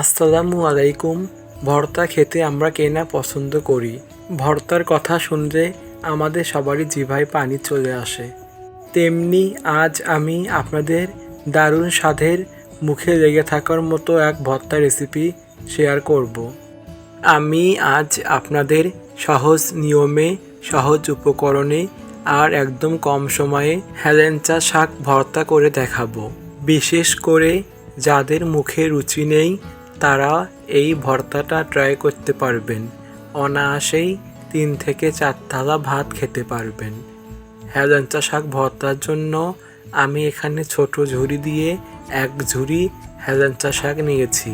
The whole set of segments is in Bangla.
আসসালামু আলাইকুম। ভর্তা খেতে আমরা কে না পছন্দ করি? ভর্তার কথা শুনলে আমাদের সবারই জিভায় পানি চলে আসে। তেমনি আজ আমি আপনাদের দারুণ স্বাদের মুখে লেগে থাকার মতো এক ভর্তা রেসিপি শেয়ার করব। আমি আজ আপনাদের সহজ নিয়মে, সহজ উপকরণে আর একদম কম সময়ে হেলেঞ্চা শাক ভর্তা করে দেখাবো। বিশেষ করে যাদের মুখে রুচি নেই তারা এই ভর্তাটা ট্রাই করতে পারবেন। অনায়াসেই তিন থেকে চার থালা ভাত খেতে পারবেন। হেলেঞ্চা শাক ভর্তার জন্য আমি এখানে ছোট ঝুড়ি দিয়ে এক ঝুড়ি হেলেঞ্চা শাক নিয়েছি।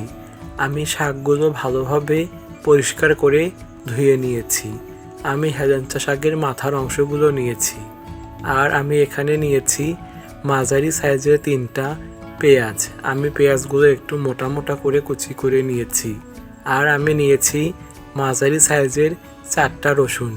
আমি শাকগুলো ভালোভাবে পরিষ্কার করে ধুয়ে নিয়েছি। আমি হেলেঞ্চা শাকের মাথার অংশগুলো নিয়েছি। আর আমি এখানে নিয়েছি মাঝারি সাইজের তিনটা পেঁয়াজ। আমি পেঁয়াজগুলো একটু মোটা মোটা করে কুচি করে নিয়েছি। আর আমি নিয়েছি মাঝারি সাইজের চারটা রসুন।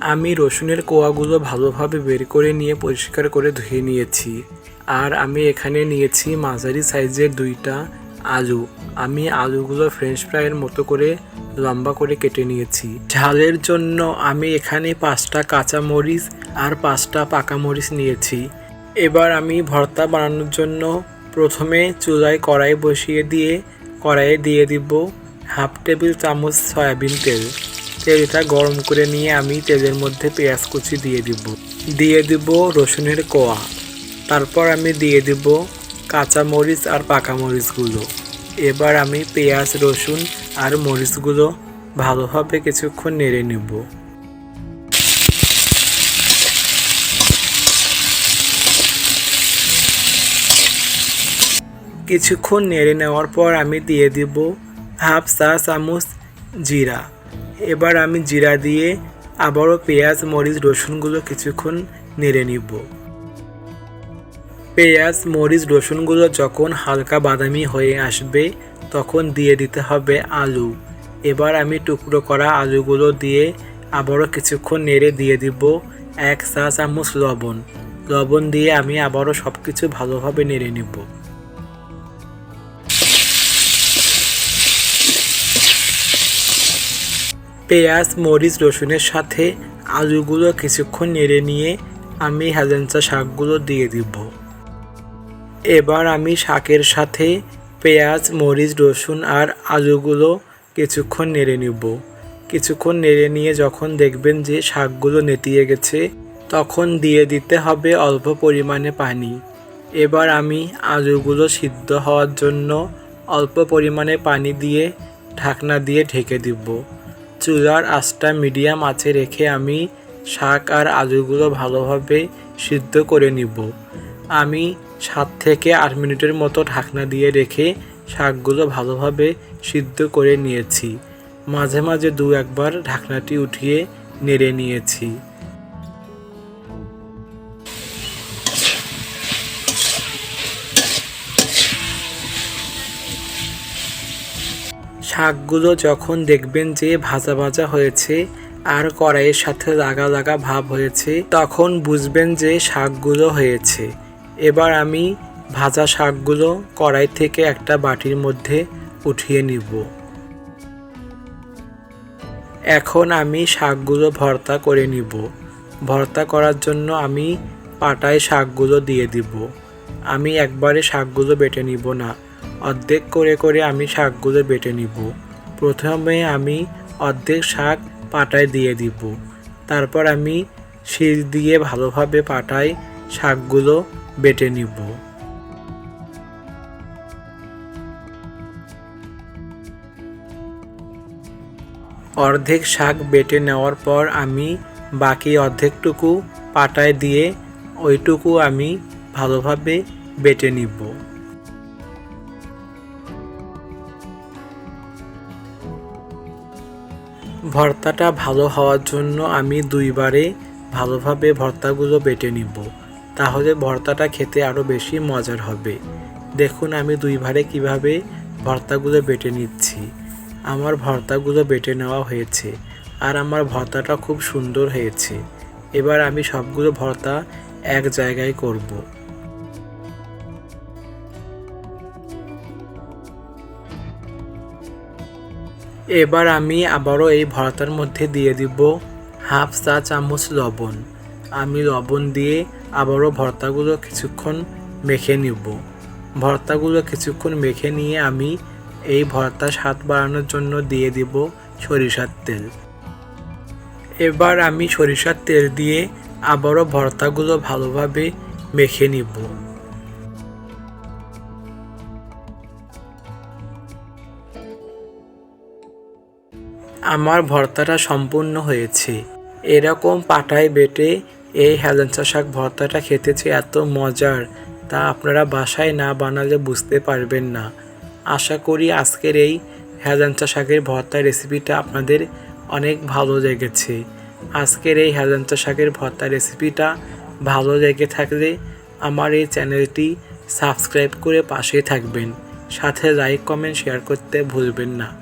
আমি রসুনের কোয়াগুলো ভালোভাবে বের করে নিয়ে পরিষ্কার করে ধুয়ে নিয়েছি। আর আমি এখানে নিয়েছি মাঝারি সাইজের দুইটা আলু। আমি আলুগুলো ফ্রেঞ্চ ফ্রাইয়ের মতো করে লম্বা করে কেটে নিয়েছি। ঝালের জন্য আমি এখানে পাঁচটা কাঁচা মরিচ আর পাঁচটা পাকা মরিচ নিয়েছি। এবার আমি ভর্তা বানানোর জন্য প্রথমে চুলায় কড়াই বসিয়ে দিয়ে, কড়াইয়ে দিয়ে দিব হাফ টেবিল চামচ সয়াবিন তেল। তেলটা গরম করে নিয়ে আমি তেলের মধ্যে পেঁয়াজ কুচি দিয়ে দিব। দিয়ে দিব রসুনের কোয়া। তারপর আমি দিয়ে দিব কাঁচা মরিচ আর পাকা মরিচগুলো এবার আমি পেঁয়াজ, রসুন আর মরিচগুলো ভালোভাবে কিছুক্ষণ নেড়ে নিব। কিছুক্ষণ নেড়ে নেওয়ার পর আমি দিয়ে দিব হাফ চা চামচ জিরা। এবার আমি জিরা দিয়ে আবারও পেঁয়াজ, মরিচ, রসুনগুলো কিছুক্ষণ নেড়ে নিব। পেঁয়াজ, মরিচ, রসুনগুলো যখন হালকা বাদামি হয়ে আসবে, তখন দিয়ে দিতে হবে আলু। এবার আমি টুকরো করা আলুগুলো দিয়ে আবারও কিছুক্ষণ নেড়ে দিয়ে দিব এক চা চামচ লবণ। লবণ দিয়ে আমি আবারও সব কিছু ভালোভাবে নেড়ে নিব। পেঁয়াজ, মরিচ, রসুনের সাথে আলুগুলো কিছুক্ষণ নেড়ে নিয়ে আমি হেলেঞ্চা শাকগুলো দিয়ে দিব। এবার আমি শাকের সাথে পেঁয়াজ, মরিচ, রসুন আর আলুগুলো কিছুক্ষণ নেড়ে নিব। কিছুক্ষণ নেড়ে নিয়ে যখন দেখবেন যে শাকগুলো নেতিয়ে গেছে, তখন দিয়ে দিতে হবে অল্প পরিমাণে পানি। এবার আমি আলুগুলো সিদ্ধ হওয়ার জন্য অল্প পরিমাণে পানি দিয়ে ঢাকনা দিয়ে ঢেকে দিব। চুলার আঁচটা মিডিয়াম আছে রেখে আমি শাক আর আলুগুলো ভালোভাবে সিদ্ধ করে নিব। আমি সাত থেকে আট মিনিটের মতো ঢাকনা দিয়ে রেখে শাকগুলো ভালোভাবে সিদ্ধ করে নিয়েছি। মাঝে মাঝে দু একবার ঢাকনাটি উঠিয়ে নেড়ে নিয়েছি। শাকগুলো যখন দেখবেন যে ভাজা ভাজা হয়েছে আর কড়াইয়ের সাথে লাগা লাগা ভাব হয়েছে, তখন বুঝবেন যে শাকগুলো হয়েছে। এবার আমি ভাজা শাকগুলো কড়াই থেকে একটা বাটির মধ্যে উঠিয়ে নিব। এখন আমি শাকগুলো ভর্তা করে নিব। ভর্তা করার জন্য আমি পাটায় শাকগুলো দিয়ে দিব। আমি একবারে শাকগুলো বেটে নিব না। অর্ধেক করে করে আমি শাকগুলো বেটে নিব। প্রথমে আমি অর্ধেক শাক পাটায় দিয়ে দিব। তারপর আমি শিল দিয়ে ভালোভাবে পাটায় শাকগুলো বেটে নিব। অর্ধেক শাক বেটে নেওয়ার পর আমি বাকি অর্ধেকটুকু পাটায় দিয়ে ওইটুকু আমি ভালোভাবে বেটে নিব। ভর্তাটা ভালো হওয়ার জন্য আমি দুইবারে ভালোভাবে ভর্তাগুলো বেটে নিব। তাহলে ভর্তাটা খেতে আরও বেশি মজার হবে। দেখুন, আমি দুইবারে কীভাবে ভর্তাগুলো বেটে নিচ্ছি। আমার ভর্তাগুলো বেটে নেওয়া হয়েছে আর আমার ভর্তাটা খুব সুন্দর হয়েছে। এবার আমি সবগুলো ভর্তা এক জায়গায় করব। এবার আমি আবারও এই ভর্তার মধ্যে দিয়ে দিব হাফ চা চামচ লবণ। আমি লবণ দিয়ে আবারও ভর্তাগুলো কিছুক্ষণ মেখে নিব। ভর্তাগুলো কিছুক্ষণ মেখে নিয়ে আমি এই ভর্তা স্বাদ বাড়ানোর জন্য দিয়ে দিব সরিষার তেল। এবার আমি সরিষার তেল দিয়ে আবারও ভর্তাগুলো ভালোভাবে মেখে নিব। আমার ভর্তাটা সম্পূর্ণ হয়েছে। এরকম পাটায় বেটে এই হেলেঞ্চা শাক ভর্তাটা খেতে যে এত মজার, তা আপনারা বাসায় না বানালে বুঝতে পারবেন না। আশা করি আজকের এই হেলেঞ্চা শাকের ভর্তা রেসিপিটা আপনাদের অনেক ভালো লেগেছে। আজকের এই হেলেঞ্চা শাকের ভর্তা রেসিপিটা ভালো লেগে থাকলে আমার এই চ্যানেলটি সাবস্ক্রাইব করে পাশে থাকবেন। সাথে লাইক, কমেন্ট, শেয়ার করতে ভুলবেন না।